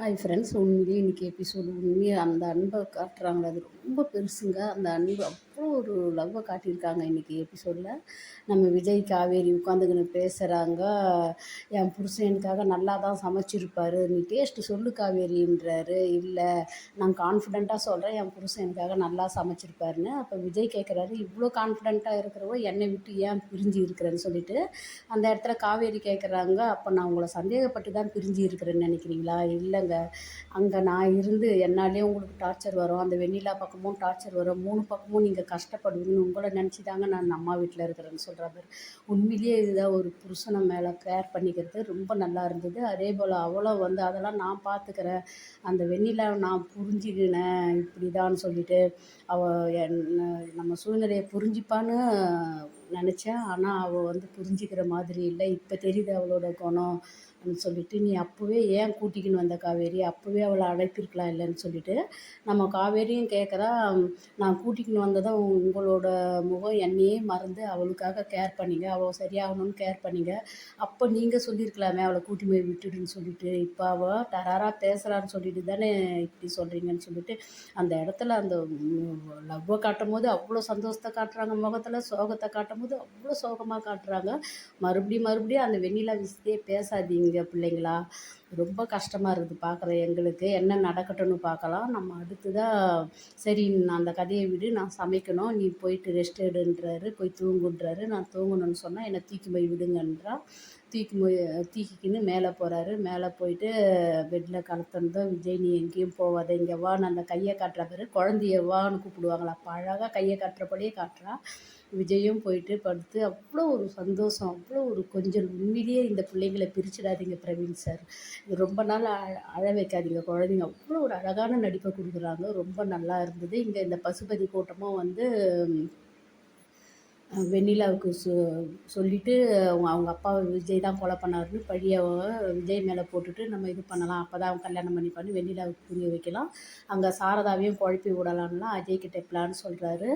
Hi friends உண்மையிலேயே இன்றைக்கி episode உண்மையாக அந்த அன்பை காட்டுறாங்க. அது ரொம்ப பெருசுங்க. அந்த அன்பு ஒரு லவ்வை காட்டியிருக்காங்க இன்றைக்கி எபிசோடில் நம்ம விஜய் காவேரி உட்காந்துக்கின்னு பேசுகிறாங்க என் புருஷன் எனக்காக நல்லா தான் சமைச்சிருப்பார். நீ டேஸ்ட்டு சொல்லு காவேரின்றாரு. இல்லை நான் கான்ஃபிடெண்ட்டாக சொல்கிறேன் என் புருஷன் எனக்காக நல்லா சமைச்சிருப்பாருன்னு. அப்போ விஜய் கேட்குறாரு இவ்வளோ கான்ஃபிடெண்ட்டாக இருக்கிறவோ என்னை விட்டு ஏன் பிரிஞ்சு இருக்கிறேன்னு? சொல்லிட்டு அந்த இடத்துல காவேரி கேட்குறாங்க அப்போ நான் உங்களை சந்தேகப்பட்டு தான் பிரிஞ்சு இருக்கிறேன்னு நினைக்கிறீங்களா? இல்லைங்க. அங்கே நான் இருந்து என்னாலே உங்களுக்கு டார்ச்சர் வரும். அந்த வெண்ணிலா பக்கமும் டார்ச்சர் வரும். மூணு பக்கமும் நீங்கள் கஷ்டம் கஷ்டப்படுவீங்கன்னு உங்களை நினச்சி தாங்க நான் அம்மா வீட்டில் இருக்கிறேன்னு மாதிரி உண்மையிலேயே இதுதான் ஒரு புருஷனை மேலே கேர் பண்ணிக்கிறது ரொம்ப நல்லா இருந்தது. அதே போல் அவ்வளோ வந்து அதெல்லாம் நான் பார்த்துக்கிறேன் அந்த வெண்ணில நான் புரிஞ்சுக்கினேன் இப்படி தான் சொல்லிட்டு அவள் என் நம்ம சூழ்நிலையை புரிஞ்சுப்பான்னு நினச்சேன். ஆனால் அவள் வந்து புரிஞ்சுக்கிற மாதிரி இல்லை. இப்போ தெரியுது அவளோட குணம் சொல்லிட்டு நீ அப்போவே ஏன் கூட்டிக்கின்னு வந்த காவேரி? அப்போவே அவளை அழைத்திருக்கலாம் இல்லைன்னு சொல்லிட்டு நம்ம காவேரியும் கேட்குறா நான் கூட்டிக்கின்னு வந்ததும் உங்களோட முகம் என்னையே மறந்து அவளுக்காக கேர் பண்ணிங்க. அவள் சரியாகணும்னு கேர் பண்ணிங்க. அப்போ நீங்கள் சொல்லியிருக்கலாமே அவளை கூட்டி போய் விட்டுடுன்னு சொல்லிட்டு. இப்போ அவள் டராராக பேசுகிறான்னு சொல்லிட்டு தானே இப்படி சொல்கிறீங்கன்னு சொல்லிட்டு அந்த இடத்துல அந்த லவ்வை காட்டும் போது அவ்வளோ சந்தோஷத்தை காட்டுறாங்க முகத்தில் சோகத்தை காட்டும் காட்டும்போது அவ்வளோ சோகமாக காட்டுறாங்க. மறுபடியும் மறுபடியும் அந்த வெண்ணிலா விஷயத்தையே பேசாதீங்க பிள்ளைங்களா. ரொம்ப கஷ்டமாக இருக்குது பார்க்குற எங்களுக்கு. என்ன நடக்கட்டும்னு பார்க்கலாம் நம்ம அடுத்ததாக சரி நான் அந்த கதையை விடு நான் சமைக்கணும். நீ போயிட்டு ரெஸ்ட் எடுன்றாரு போய் தூங்குன்றாரு. நான் தூங்கணும்னு சொன்னால் என்னை தூக்கி போய் விடுங்கன்றா. தூக்கி போய் தூக்கிக்கின்னு மேலே போகிறாரு மேலே போயிட்டு பெட்டில் கலத்துனதும் விஜய் நீ எங்கேயும் போகாத இங்கே வான்னு அந்த கையை காட்டுற பேர். குழந்தைய வான்னு கூப்பிடுவாங்களா? அப்போ அழகாக கையை காட்டுறபடியே காட்டுறா. விஜயும் போயிட்டு படுத்து அவ்வளோ ஒரு சந்தோஷம். அவ்வளோ ஒரு கொஞ்சம் உண்மையிலேயே இந்த பிள்ளைங்கள பிரிச்சிடாதீங்க பிரவீன் சார். ரொம்ப நாள் அழ அழ வைக்காதீங்க குழந்தைங்க. அவ்வளோ ஒரு அழகான நடிப்பை கொடுக்குறாங்க. ரொம்ப நல்லா இருந்தது. இங்கே இந்த பசுபதி கூட்டமும் வந்து வெண்ணிலாவுக்கு சொ சொல்லிவிட்டு அவங்க அவங்க அப்பா விஜய் தான் கொலை பண்ணாருன்னு பழியை விஜய் மேலே போட்டுட்டு நம்ம இது பண்ணலாம். அப்போ தான் அவன் கல்யாணம் பண்ணிப்பான்னு வெண்ணிலாவுக்கு புரிய வைக்கலாம். அங்கே சாரதாவையும் குழப்பி விடலாம்லாம் அஜய் கிட்டே பிளான் சொல்கிறாரு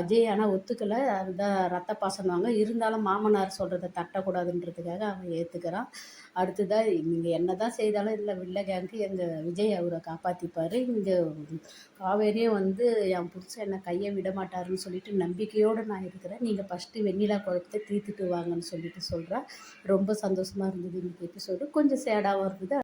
அஜய் ஆனால் ஒத்துக்கலை. அதுதான் ரத்த பாசனவாங்க இருந்தாலும் மாமனார் சொல்கிறத தட்டக்கூடாதுன்றதுக்காக அவன் ஏற்றுக்கிறான் அடுத்ததாக நீங்கள் என்ன தான் செய்தாலும் இல்லை வில்ல கேங்கு எங்கள் விஜய் அவரை காப்பாற்றிப்பார் இங்கே காவேரியும் வந்து என் புருஷன் என்னை கையை விட மாட்டாருன்னு சொல்லிட்டு நம்பிக்கையோடு நான் இருக்கிறேன். நீங்கள் ஃபஸ்ட்டு வெண்ணிலா குழப்பத்தை தீர்த்துட்டு வாங்கன்னு சொல்லிட்டு சொல்கிறா ரொம்ப சந்தோஷமாக இருந்தது இன்றைக்கி எபிசோடு கொஞ்சம் சேடாகவும் இருந்தது.